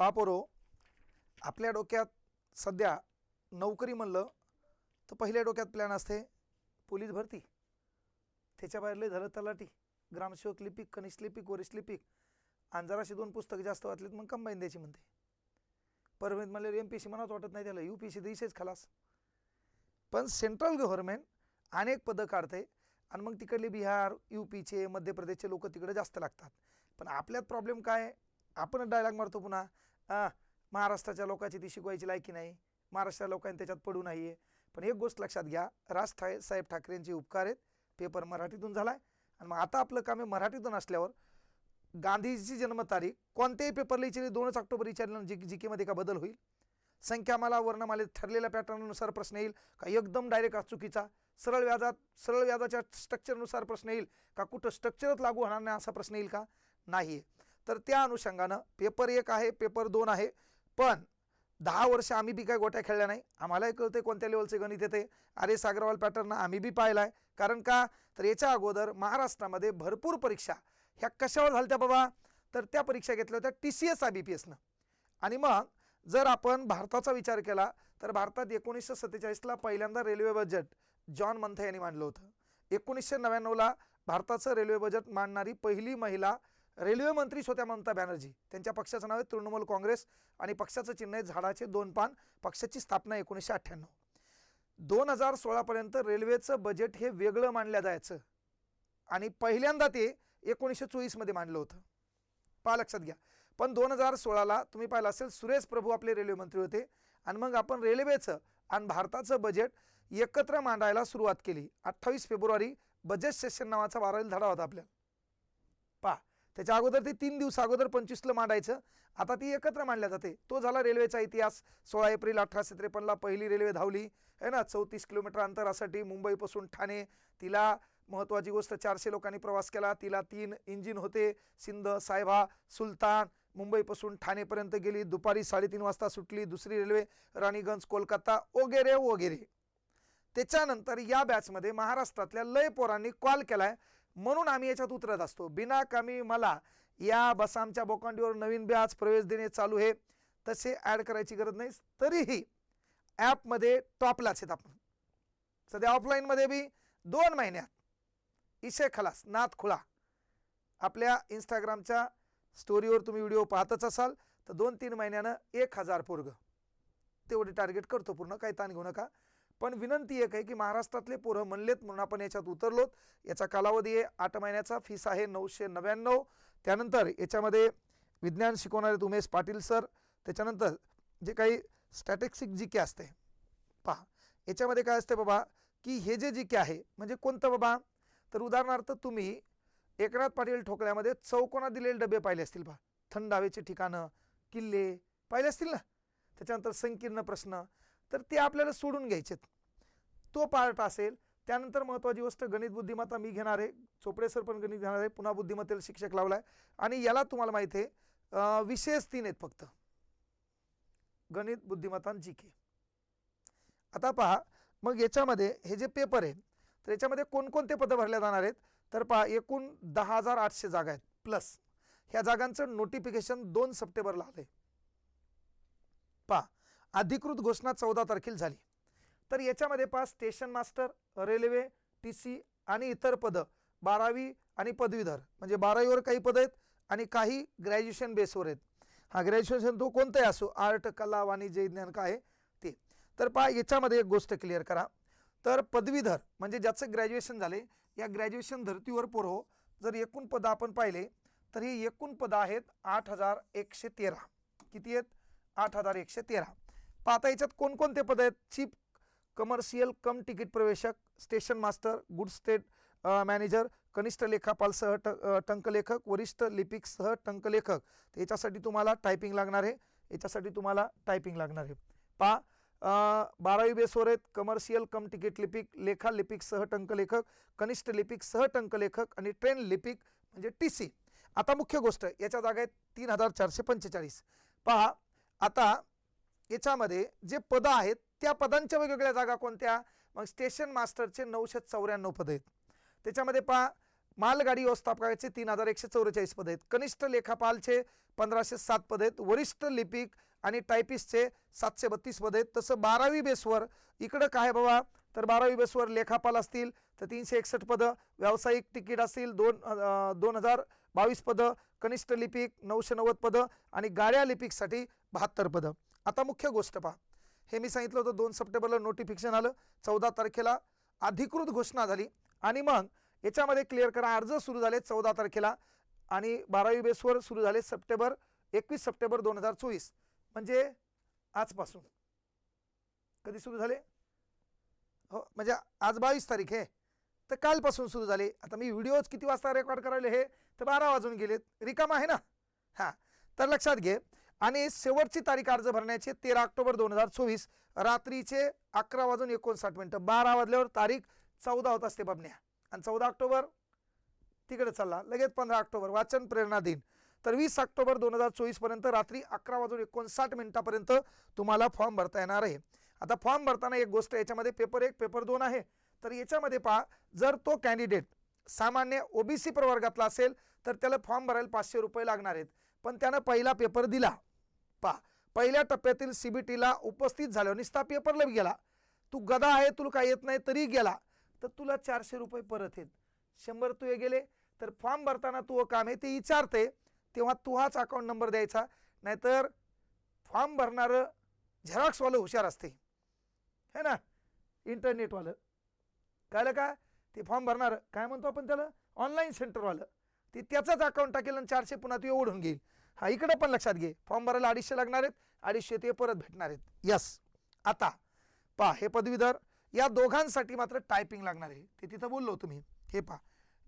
पापोरो आपल्या डोक्यात सध्या नोकरी म्हणलं तर पहिल्या डोक्यात प्लॅन असते पोलीस भरती. त्याच्या बाहेर लय झालं तलाठी ग्रामसेवक लिपिक कनिष्ठ लिपिक वरिष्ठ लिपिक. आणि जराशी दोन पुस्तकं जास्त वाचलीत मग कंबाईन द्यायची म्हणते. परमित म्हणले एम पी सी मनात वाटत नाही त्याला यू पी सी दिशेच खलास. पण सेंट्रल गव्हर्नमेंट अनेक पदं काढते आणि मग तिकडले बिहार यू पीचे मध्य प्रदेशचे लोक तिकडे जास्त लागतात. पण आपल्यात प्रॉब्लेम काय? आपणच डायलॉग मारतो पुन्हा. महाराष्ट्राच्या लोकांची ती शिकवायची लायकी नाही. महाराष्ट्र लोकांनी त्याच्यात पडू नाही आहे पण एक गोष्ट लक्षात घ्या राज ठा साहेब ठाकरेंचे उपकार आहेत. पेपर मराठीतून झाला आहे आणि मग आता आपलं काम आहे मराठीतून असल्यावर गांधीजीची जन्मतारीख कोणत्याही पेपरला विचारली दोनच ऑक्टोबर विचारल्यानं जी जी केमध्ये का बदल होईल? संख्या मला वर्णमालेत ठरलेल्या पॅटर्ननुसार प्रश्न येईल का एकदम डायरेक्ट आज चुकीचा? सरळ व्याजात सरळ व्याजाच्या स्ट्रक्चरनुसार प्रश्न येईल का कुठं स्ट्रक्चरच लागू होणार नाही असा प्रश्न येईल का? नाही आहे तर त्या अनुषंगानं पेपर एक आहे पेपर दोन आहे. पण दहा वर्ष आम्ही बी काय गोट्या खेळल्या नाही. आम्हालाही कळते कोणत्या लेवलचे गणित येते. आर्य सागरवाल पॅटर्न आम्ही बी पाहिला आहे कारण का? तर याच्या अगोदर महाराष्ट्रामध्ये भरपूर परीक्षा. ह्या कशावर झाल्या बाबा? तर त्या परीक्षा घेतल्या होत्या T C S I B P एसनं आणि मग जर आपण भारताचा विचार केला तर भारतात एकोणीसशे सत्तेचाळीसला पहिल्यांदा रेल्वे बजेट जॉन मंथा यांनी मांडलं होतं. एकोणीसशे नव्याण्णवला भारताचं रेल्वे बजेट मांडणारी पहिली महिला रेल्वे मंत्री स्वतः ममता बॅनर्जी. त्यांच्या पक्षाचं नाव आहे तृणमूल काँग्रेस आणि पक्षाचं चिन्ह आहे झाडाचे दोन पान पक्षाची स्थापना एकोणीसशे अठ्ठ्याण्णव. दोन हजार सोळापर्यंत रेल्वेचं बजेट हे वेगळं मानलं जायचं. आणि पहिल्यांदा ते एकोणीसशे चोवीसमध्ये मांडलं होतं. पहा लक्षात घ्या. पण दोन हजार सोळाला तुम्ही पाहिलं असेल सुरेश प्रभू आपले रेल्वे मंत्री होते. आणि मग आपण रेल्वेचं आणि भारताचं बजेट एकत्र मांडायला सुरुवात केली. अठ्ठावीस फेब्रुवारी बजेट सेशन नावाचा बारावीला धडा होता आपल्याला. पहा. त्याच्या अगोदर ते तीन दिवस अगोदर पंचवीसला मांडायचं. आता ती एकत्र मांडल्या जाते. तो झाला रेल्वेचा इतिहास. सोळा एप्रिल अठराशे त्रेपन्नला पहिली रेल्वे धावली. आहे ना? चौतीस किलोमीटर अंतरासाठी मुंबईपासून ठाणे. तिला महत्त्वाची गोष्ट चारशे लोकांनी प्रवास केला. तिला तीन इंजिन होते. सिंध साहेबा सुलतान. मुंबईपासून ठाणेपर्यंत गेली. दुपारी साडेतीन वाजता सुटली. दुसरी रेल्वे राणीगंज कोलकाता वगैरे वगैरे. त्याच्यानंतर या बॅचमध्ये महाराष्ट्रातल्या लय पोरांनी कॉल केलाय. म्हणून आम्ही याच्यात उतरत असतो. बिना कामी मला या बसामच्या बोकांडीवर नवीन बॅच प्रवेश देणे चालू आहे. तसे ॲड करायची गरज नाही. तरीही ॲपमध्ये टॉपलाच आहेत आपण. सध्या ऑफलाईनमध्ये बी दोन महिन्यात इशे खलास नाथ खुळा. आपल्या इंस्टाग्रामच्या स्टोरीवर तुम्ही व्हिडिओ पाहतच असाल तर दोन तीन महिन्यानं एक हजार पोरग. तेवढे टार्गेट करतो पूर्ण काही ताण घेऊ नका. पण विनंती एक आहे की महाराष्ट्रातले पोरं म्हणलेत म्हणून आपण याच्यात उतरलोत. याचा कालावधी आहे आठ महिन्याचा फीस आहे नऊशे नव्याण्णव. त्यानंतर याच्यामध्ये विज्ञान शिकवणारे उमेश पाटील सर. त्याच्यानंतर जे काही स्टॅटिक्सिक जी के असते पहा याच्यामध्ये काय असते बाबा की हे जे जी के आहे म्हणजे कोणतं बाबा? तर उदाहरणार्थ तुम्ही एकनाथ पाटील ठोकळ्यामध्ये चौकोनात दिलेले डबे पाहिले असतील पहा. थंड हवेचे ठिकाणं किल्ले पाहिले असतील ना? त्याच्यानंतर संकीर्ण प्रश्न तर ते आपल्याला सोडून घ्यायचेत. तो पार्ट असेल. त्यानंतर महत्त्वाची गोष्ट गणित बुद्धिमत्ता मी घेणार आहे. चोपडे सर पण गणित घेणार आहे. पुन्हा बुद्धिमत्तेला शिक्षक लावला आहे आणि याला तुम्हाला माहिती आहे विशेष तीन आहेत फक्त. गणित बुद्धिमत्ता जी के आता पहा मग याच्यामध्ये हे जे पेपर आहे तर याच्यामध्ये कोणकोणते पदं भरल्या जाणार आहेत? तर पहा एकूण दहा हजार आठशे जागा आहेत प्लस ह्या जागांचं नोटिफिकेशन दोन सप्टेंबरला आलं आहे पहा अधिकृत घोषणा चौदा तारखेला झाली. तर याच्यामध्ये पहा station master railway T C आणि इतर पदं बारावी आणि पदवीधर. म्हणजे बारावीवर काही पदं आहेत आणि काही ग्रॅज्युएशन बेसवर आहेत. हा ग्रॅज्युएशन तो कोणताही असो आर्ट कला वाणिज्य विज्ञान काय आहे ते. तर पहा याच्यामध्ये एक गोष्ट क्लिअर करा. तर पदवीधर म्हणजे ज्याचं ग्रॅज्युएशन झाले या ग्रॅज्युएशन धर्तीवर पोरो हो, जर एकूण पदं आपण पाहिले तर ही एकूण पदं आहेत आठ हजार एकशे तेरा. किती आहेत? आठ हजार एकशे तेरा. आता याच्यात कोणकोणते पद आहेत? चीफ कमर्शियल कम तिकीट प्रवेशक station master good state manager कनिष्ठ लेखापाल सह ट टंकलेखक वरिष्ठ लिपिकसह टंकलेखक. तर याच्यासाठी तुम्हाला टायपिंग लागणार आहे. याच्यासाठी तुम्हाला टायपिंग लागणार आहे. पहा बारावी बेसवर आहेत कमर्शियल कम तिकीट लिपिक लेखा लिपिकसह टंकलेखक कनिष्ठ लिपिकसह टंकलेखक आणि ट्रेन लिपिक म्हणजे टी सी आता मुख्य गोष्ट याच्या जागा आहेत तीन हजार चारशे पंचेचाळीस. पहा आता याच्यामध्ये जे पदं आहेत त्या पदांच्या वेगवेगळ्या जागा कोणत्या? मग स्टेशन मास्टरचे नऊशे चौऱ्याण्णव पदं आहेत. त्याच्यामध्ये पहा मालगाडी व्यवस्थापकाचे तीन हजार एकशे चौवेचाळीस पद आहेत. कनिष्ठ लेखापालचे पंधराशे सात पद आहेत. वरिष्ठ लिपिक आणि टायपिस्टचे सातशे बत्तीस पद आहेत. तसं बारावी बेसवर इकडं काय बाबा? तर बारावी बेसवर लेखापाल असतील तर तीनशे एकसष्ट पदं. व्यावसायिक तिकीट असतील दोन दोन हजार बावीस पदं. कनिष्ठ लिपिक नऊशे नव्वद पदं आणि गाड्या लिपिकसाठी बहात्तर पदं. आता मुख्य गोष्ट पहा. हे मी सांगितलं होतं दोन सप्टेंबरला नोटिफिकेशन आलं. चौदा तारखेला अधिकृत घोषणा झाली. आणि मग याच्यामध्ये क्लिअर करा अर्ज सुरू झाले चौदा तारखेला आणि बारावी बेसवर सुरू झाले सप्टेंबर एकवीस सप्टेंबर दोन हजार चोवीस. म्हणजे आजपासून. कधी सुरू झाले? हो म्हणजे आज बावीस तारीख आहे. तर कालपासून सुरू झाले. आता मी व्हिडिओज किती वाजता रेकॉर्ड करायले हे? तर बारा वाजून गेलेत. रिकाम आहे ना? हां. तर लक्षात घे. आणि शेवटची तारीख अर्ज भरण्याची तेरा ऑक्टोबर दोन हजार चोवीस रात्रीचे अकरा वाजून एकोणसाठ मिनटं. बारा वाजल्यावर तारीख चौदा होत असते बाबण्या आणि चौदा ऑक्टोबर तिकडे चालला. लगेच पंधरा ऑक्टोबर वाचन प्रेरणा दिन. तर वीस ऑक्टोबर दोन हजार चोवीसपर्यंत रात्री अकरा वाजून एकोणसाठ मिनिटापर्यंत तुम्हाला फॉर्म भरता येणार आहे. आता फॉर्म भरताना एक गोष्ट याच्यामध्ये पेपर एक पेपर दोन आहे. तर याच्यामध्ये पहा जर तो कॅन्डिडेट सामान्य ओबीसी प्रवर्गातला असेल तर त्याला फॉर्म भरायला पाचशे रुपये लागणार आहेत. पण त्यानं पहिला पेपर दिला. पहा पहिल्या टप्प्यातील सीबीटीला उपस्थित झाल्यावर निस्ता पेपरला गेला. तू गदा आहे तुला काय येत नाही तरी गेला. तर तुला चारशे रुपये परत येत. शंभर तुये गेले तर फॉर्म भरताना तू काम आहे ते विचारते. तेव्हा तू हाच अकाउंट नंबर द्यायचा. नाहीतर फॉर्म भरणारं झेरॉक्सवालं हुशार असते. है ना? इंटरनेटवालं कळलं का? ते फॉर्म भरणार काय म्हणतो आपण त्याला? ऑनलाईन सेंटरवालं ते त्याचाच अकाउंट टाकेल आणि चारशे पुन्हा तू ओढून घेईल. हा इकडे पण लक्षात घे. फॉर्म भरायला अडीचशे लागणार आहेत अडीचशे ते परत भेटणार आहेत. यस आता पहा हे पदवीधर या दोघांसाठी मात्र टायपिंग लागणार आहे. ते तिथं बोललो तुम्ही हे पहा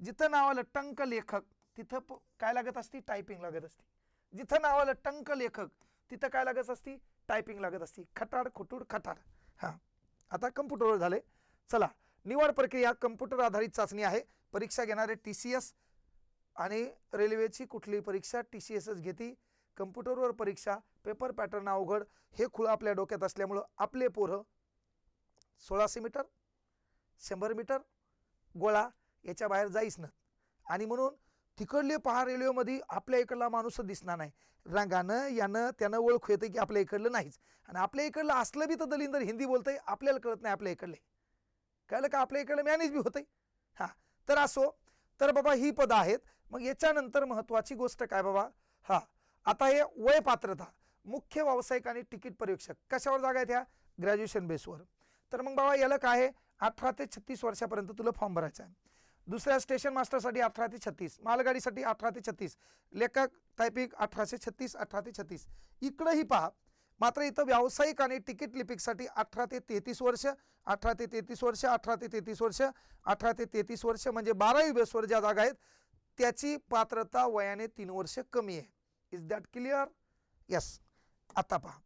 जिथं नाव आलं टंक लेखक तिथं प- काय लागत असती? टायपिंग लागत असते. जिथं नाव आलं टंक लेखक तिथं काय लागत असती? टायपिंग लागत असती. खटाड खुटूड खटाड. हां आता कम्प्युटरवर झाले. चला निवड प्रक्रिया कम्प्युटर आधारित चाचणी आहे. परीक्षा घेणारे टी सी एस आणि रेल्वेची कुठली परीक्षा? टी सी एसच घेती. कम्प्युटरवर परीक्षा. पेपर पॅटर्न अवघड. हे खुळं आपल्या डोक्यात असल्यामुळं आपले पोरं सोळाशे मीटर शंभर मीटर गोळा याच्या बाहेर जाईच ना आणि म्हणून तिकडले पहा रेल्वेमध्ये आपल्या इकडला माणूस दिसणार नाही. रंगानं यानं त्यानं ओळख येते की आपल्या इकडलं नाहीच. आणि आपल्या इकडलं असलं बी तर दलिंदर हिंदी बोलतंय आपल्याला कळत नाही आपल्या इकडले. कळलं का आपल्या इकडलं मॅनेज बी होतंय? हां. तर असो तर बाबा ही पदं आहेत. मग याच्यानंतर महत्त्वाची गोष्ट काय बाबा? हा आता हे वय पात्रता मुख्य व्यावसायिक आणि तिकीट परीक्षक कशावर जागा आहेत ह्या? ग्रॅज्युएशन बेसवर. तर मग बाबा याला काय आहे? अठरा ते छत्तीस वर्षापर्यंत तुला फॉर्म भरायचा आहे. दुसऱ्या स्टेशन मास्टरसाठी अठरा ते छत्तीस मालगाडीसाठी अठरा ते छत्तीस लेखक टायपिक अठराशे छत्तीस अठरा ते छत्तीस. इकडंही पहा मात्र इथं व्यावसायिक आणि तिकीट लिपिकसाठी अठरा ते तेहतीस वर्ष अठरा ते तेहतीस वर्ष अठरा ते तेहतीस वर्ष अठरा ते तेहतीस वर्ष म्हणजे बारावी बेसवर ज्या जागा आहेत त्याची पात्रता वयाने तीन वर्ष कमी आहे. इज दॅट क्लिअर यस आता पहा.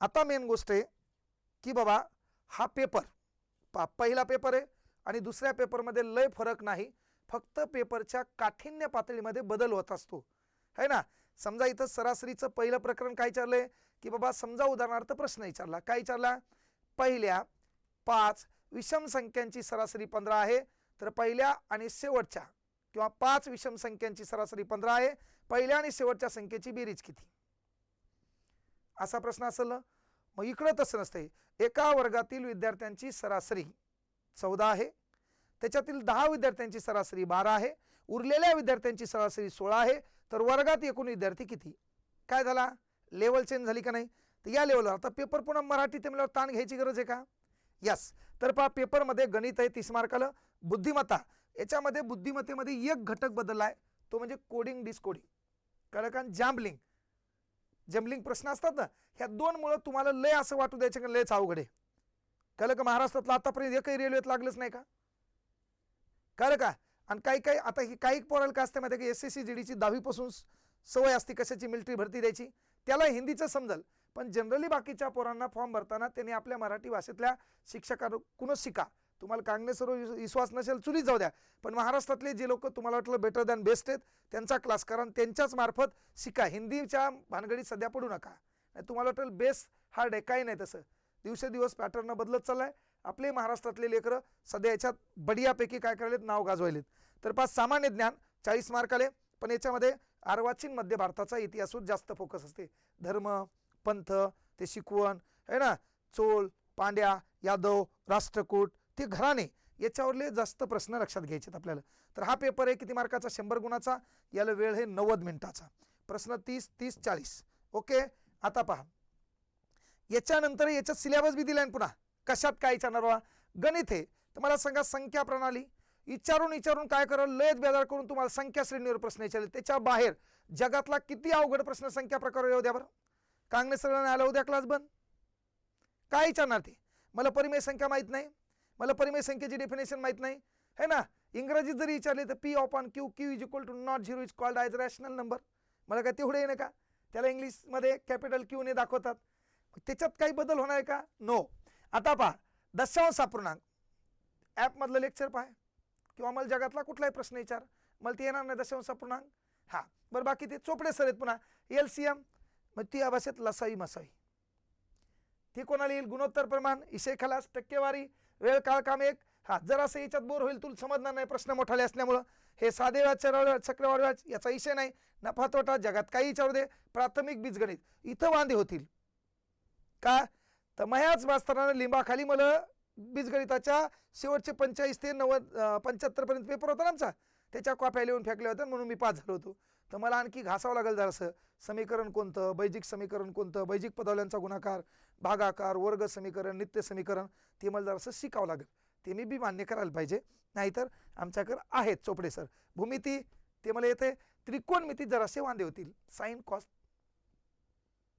आता मेन गोष्ट आहे की बाबा हा पेपर पहा पहिला पेपर आहे आणि दुसऱ्या पेपरमध्ये लय फरक नाही. फक्त पेपरच्या काठिण्य पातळीमध्ये बदल होत असतो. है ना? समजा इथं सरासरीचं पहिलं प्रकरण काय विचारलंय की बाबा समजा उदाहरणार्थ प्रश्न विचारला. काय विचारला? पहिल्या पाच विषम संख्यांची सरासरी पंधरा आहे. तर पहिल्या आणि शेवटच्या किंवा पाच विषम संख्यांची सरासरी पंधरा आहे. पहिल्या आणि शेवटच्या संख्येची बेरीज किती? असा प्रश्न असेल मग इकडं तसं नसतंय. एका वर्गातील विद्यार्थ्यांची सरासरी चौदा आहे. त्याच्यातील दहा विद्यार्थ्यांची सरासरी बारा आहे. उरलेल्या विद्यार्थ्यांची सरासरी सोळा आहे. तर वर्गात एकूण विद्यार्थी किती? काय झाला? लेवल चेंज झाली का नाही? तर या लेवलवर. आता पेपर पुन्हा मराठी तेमल्यावर म्हणल्यावर ताण घ्यायची गरज आहे का? यस. तर पहा पेपरमध्ये गणित आहे तीस मार्काला. बुद्धिमत्ता. याच्यामध्ये बुद्धिमत्तेमध्ये एक घटक बदलला आहे. तो म्हणजे कोडिंग डिस्कोडिंग कारण कारण जॅम्बलिंग जम्बलिंग प्रश्न असतात ना ह्या दोन मुळे तुम्हाला लय असं वाटू द्यायचं का? लयच अवघड आहे. कळलं का? महाराष्ट्रातला आतापर्यंत एकही रेल्वेत लागलंच नाही का? कळलं का? आणि काही काही आता ही काही पोराला काय असते माहिती की? एस एस सी जी डीची दहावीपासून सवय असते कशाची? मिलिटरी भरती द्यायची. त्याला हिंदीचं समजल. पण जनरली बाकीच्या पोरांना फॉर्म भरताना त्यांनी आपल्या मराठी भाषेतल्या शिक्षकाकडूनच शिका. तुम्हाला कांगणेसर विश्वास नसेल चुलीत जाऊ द्या. पण महाराष्ट्रातले जे लोक तुम्हाला वाटलं बेटर दॅन बेस्ट आहेत त्यांचा क्लास करा आणि त्यांच्याच मार्फत शिका. हिंदीच्या भानगडीत सध्या पडू नका. नाही तुम्हाला वाटेल बेस हार्ड आहे काही नाही तसं. दिवसेदिवस पॅटर्न बदलत चाललाय. आपले महाराष्ट्रातले लेकरं सध्या याच्यात बढियापैकी काय करायलेत? नाव गाजवायलेत. तर पाच सामान्य ज्ञान चाळीस मार्क आले. पण याच्यामध्ये अर्वाचीन मध्य भारताचा इतिहासवर जास्त फोकस असते. धर्म पंथ ते शिकवण है ना? चोळ पांड्या यादव राष्ट्रकूट ते घराणे याच्यावरले जास्त प्रश्न लक्षात घ्यायचे आहेत आपल्याला. तर हा पेपर आहे किती मार्काचा? शंभर गुणाचा. याला वेळ आहे नव्वद मिनिटाचा. प्रश्न तीस तीस चाळीस. ओके? आता पहा. याच्यानंतर याच्यात सिलेबस बी दिला आहे पुन्हा. कशात काय विचारणार बा गणित आहे. तर मला सांगा संख्या प्रणाली. विचारून विचारून काय करावं? लयच बेजार करून तुम्हाला संख्या श्रेणीवर प्रश्न विचारले. त्याच्या बाहेर जगातला किती अवघड प्रश्न संख्या प्रकार येऊ द्या बरं. कांगणे सगळ्यांना आला उद्या क्लास बंद. काय विचारणार ते? मला परिमेय संख्या माहीत नाही. मला परिमेय संख्येची डेफिनेशन माहीत नाही. है ना? इंग्रजीत जरी विचारले तर P upon Q Q is equal to not zero is called as rational number मला काय तेवढं येणं का? त्याला इंग्लिशमध्ये कॅपिटल क्यूने दाखवतात. त्याच्यात काही बदल होणार आहे का? नो आता पहा दशांश अपूर्णांक. ॲपमधलं लेक्चर पहा. किंवा मला जगातला कुठलाही प्रश्न विचार. मला ते येणार नाही दशांश अपूर्णांक. हां बरं बाकी ते चोपडे सर आहेत पुन्हा. एल सी एम मग ती या भाषेत लसाई मसाई. ती कोणाला येईल? गुणोत्तर प्रमाण इशे खलास टक्केवारी वेळ काळ काम एक. हा जरासं याच्यात बोर होईल तुला समजणार नाही प्रश्न मोठाले असल्यामुळं. हे साधे व्याज चक्रवाढ व्याज चक्रवाढ व्याज याचा विषय नाही. नफा तोटा जगात काही विचारू दे. प्राथमिक बीजगणित इथं वांदे होतील. का? तर मयाच मास्तरानं लिंबाखाली मला बीजगणिताच्या शेवटचे पंचेचाळीस ते नव्वद पंच्याहत्तर पर्यंत पेपर होता ना आमचा? त्याच्या कॉप्या लिहून फेकल्या होत्या म्हणून मी पास झालो होतो. तर मला आणखी घासावं लागेल जरासं. समीकरण कोणतं? बैजिक समीकरण कोणतं? बैजिक पदावल्यांचा गुणाकार. भागाकार वर्ग समीकरण नित्य समीकरण ते मला जरासं शिकावं लागेल. ते मी बी मान्य करायला पाहिजे. नाहीतर आमच्याकडं आहेत चोपडे सर. भूमिती ते मला येते त्रिकोणमिती जरासे वांदे होतील. साईन कॉस्ट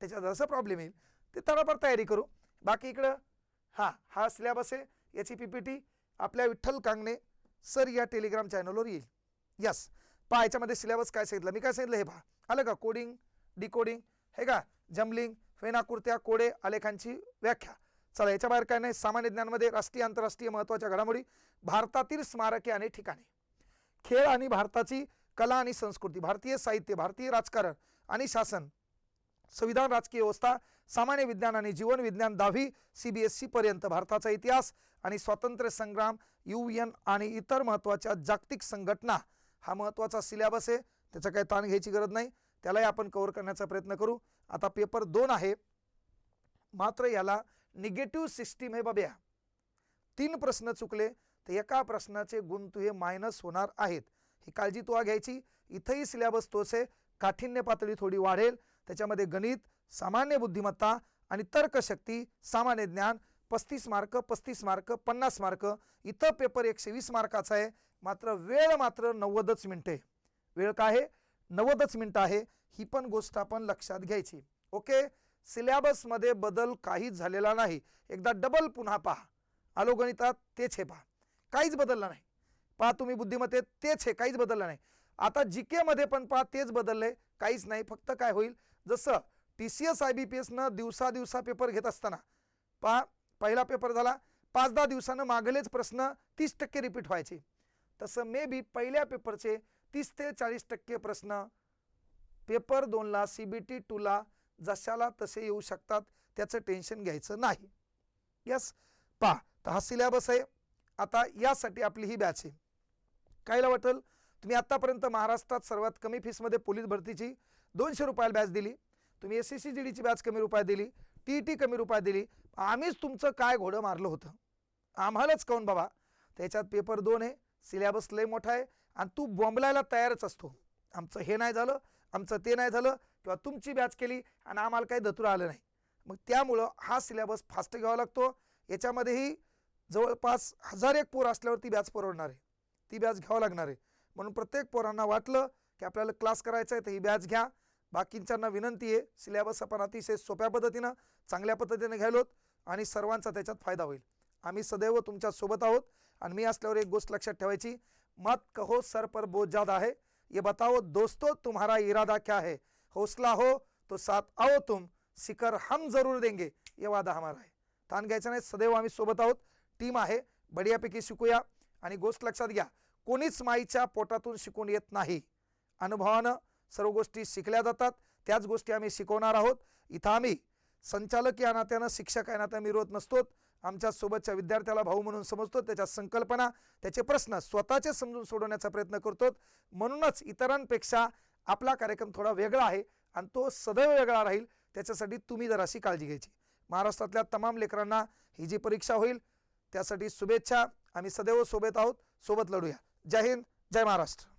त्याच्यात जरासा प्रॉब्लेम येईल. ते तडापार तयारी करू. बाकी इकडं हां हा सिलेबस आहे. याची पी पी टी आपल्या विठ्ठल कांगणे सर या टेलिग्राम चॅनलवर येईल. यस. पहा याच्यामध्ये सिलेबस काय सांगितलं? मी काय सांगितलं हे पहा. आलं का? कोडिंग डिकोडिंग हे का? जमलिंग फेनाकुर्त्या कोडे आलेखांची व्याख्या. चला याच्या बाहेर काय नाही सामान्य ज्ञानमध्ये राष्ट्रीय आंतरराष्ट्रीय महत्त्वाच्या घडामोडी भारतातील स्मारके आणि ठिकाणे. खेळ आणि भारताची कला आणि संस्कृती भारतीय साहित्य भारतीय राजकारण आणि शासन संविधान राजकीय व्यवस्था सामान्य विज्ञान आणि जीवन विज्ञान दहावी सी बी एस सी पर्यंत भारताचा इतिहास आणि स्वातंत्र्य संग्राम यू एन आणि इतर महत्त्वाच्या जागतिक संघटना. हा महत्त्वाचा सिलेबस आहे त्याचा काही ताण घ्यायची गरज नाही. त्यालाही आपण कव्हर करण्याचा प्रयत्न करू. आता पेपर दोन आहे. मात्र याला निगेटिव्ह सिस्टीम हे बाब्या तीन प्रश्न चुकले तर एका प्रश्नाचे गुण तुझे मायनस होणार आहेत. ही काळजी तुला घ्यायची. इथंही सिलेबस तोच. आहे काठिण्य पातळी थोडी वाढेल. त्याच्यामध्ये गणित सामान्य बुद्धिमत्ता आणि तर्कशक्ती सामान्य ज्ञान पस्तीस मार्क पस्तीस मार्क पन्नास मार्क. इथं पेपर एकशे वीस मार्काचा आहे. मात्र वेळ मात्र नव्वदच मिनटे. वेळ काय आहे? नव्वदच मिनटं आहे. ही पण गोष्ट आपण लक्षात घ्यायची. ओके? सिलेबसमध्ये बदल काहीच झालेला नाही. एकदा डबल पुन्हा पहा. आलो गणितात तेच हे पहा. काहीच बदललं नाही. पहा तुम्ही बुद्धिमत्तेत तेच हे काहीच बदललं नाही. आता जी केमध्ये पण पहा तेच बदललंय. काहीच नाही फक्त काय होईल? जसं T C S I B P एसनं दिवसा दिवसा पेपर घेत असताना पहा पहिला पेपर झाला. पाच दहा दिवसानं मागलेच प्रश्न तीस टक्के रिपीट व्हायचे. तसं मे बी पहिल्या पेपरचे तीस ते चाळीस टक्के प्रश्न. पेपर दोनला सी बी टी टूला जशाला तसे येऊ शकतात त्याचं टेन्शन घ्यायचं नाही. यस पहा तर हा सिलेबस आहे. आता यासाठी आपली ही बॅच आहे. कायला वाटेल? तुम्ही आत्तापर्यंत महाराष्ट्रात सर्वात कमी फीसमध्ये पोलीस भरतीची दोनशे रुपयाला बॅच दिली. तुम्ही एस सी सी जी डीची बॅच कमी रुपयात दिली. टी टी कमी रुपयात दिली. आम्हीच तुमचं काय घोडं मारलं होतं? आम्हालाच काऊन बाबा? त्याच्यात पेपर दोन आहे. सिलेबस लय मोठा आहे. आणि तू बॉम्बलायला तयारच असतो. आमचं हे नाही झालं आमचं ते नाही झालं किंवा तुमची बॅच केली आणि आम्हाला काही दतुरा आलं नाही. मग त्यामुळं हा सिलेबस फास्ट घ्यावा लागतो. याच्यामध्येही जवळपास हजार एक पोर असल्यावर ती बॅच परवडणार आहे. ती बॅच घ्यावं लागणार आहे. म्हणून प्रत्येक पोरांना वाटलं की आपल्याला क्लास करायचा आहे तर ही बॅच घ्या. बाकींच्यांना विनंती आहे सिलेबस आपण अतिशय सोप्या पद्धतीनं चांगल्या पद्धतीने घ्यायलोत आणि सर्वांचा त्याच्यात फायदा होईल. आम्ही सदैव तुमच्यासोबत आहोत आणि मी असल्यावर एक गोष्ट लक्षात ठेवायची. मत कहो सर पर बोझ ज्यादा है। ये बताओ दोस्तों तुम्हारा इरादा क्या है? हौसला हो तो साथ आओ तुम। शिखर हम जरूर देंगे। ये वादा हमारा है। ताण घ्यायचा नाही सदैव आम्ही सोबत आहोत। टीम आहे बढियापैकी शिकूया आणि गोष्ट लक्षात घ्या कोणीच माईच्या पोटातून शिकून येत नाही. अनुभवानं सर्व गोष्टी शिकल्या जातात त्याच गोष्टी आम्ही शिकवणार आहोत. इथं आम्ही संचालक या नात्यानं शिक्षक या नात्यानं विरोध नसतोत. आमच्या सोबतच्या विद्यार्थ्याला भाऊ म्हणून समजतो त्याच्या संकल्पना त्याचे प्रश्न स्वतःचे समजून सोडवण्याचा प्रयत्न करतो म्हणूनच इतरांपेक्षा आपला कार्यक्रम थोडा वेगळा आहे आणि तो सदैव वेगळा राहील. त्याच्यासाठी तुम्ही जराशी काळजी घ्यायची. महाराष्ट्रातल्या तमाम लेकरांना ही जी परीक्षा होईल त्यासाठी शुभेच्छा. आम्ही सदैव सोबत आहोत. सोबत लढूया. जय हिंद. जय महाराष्ट्र.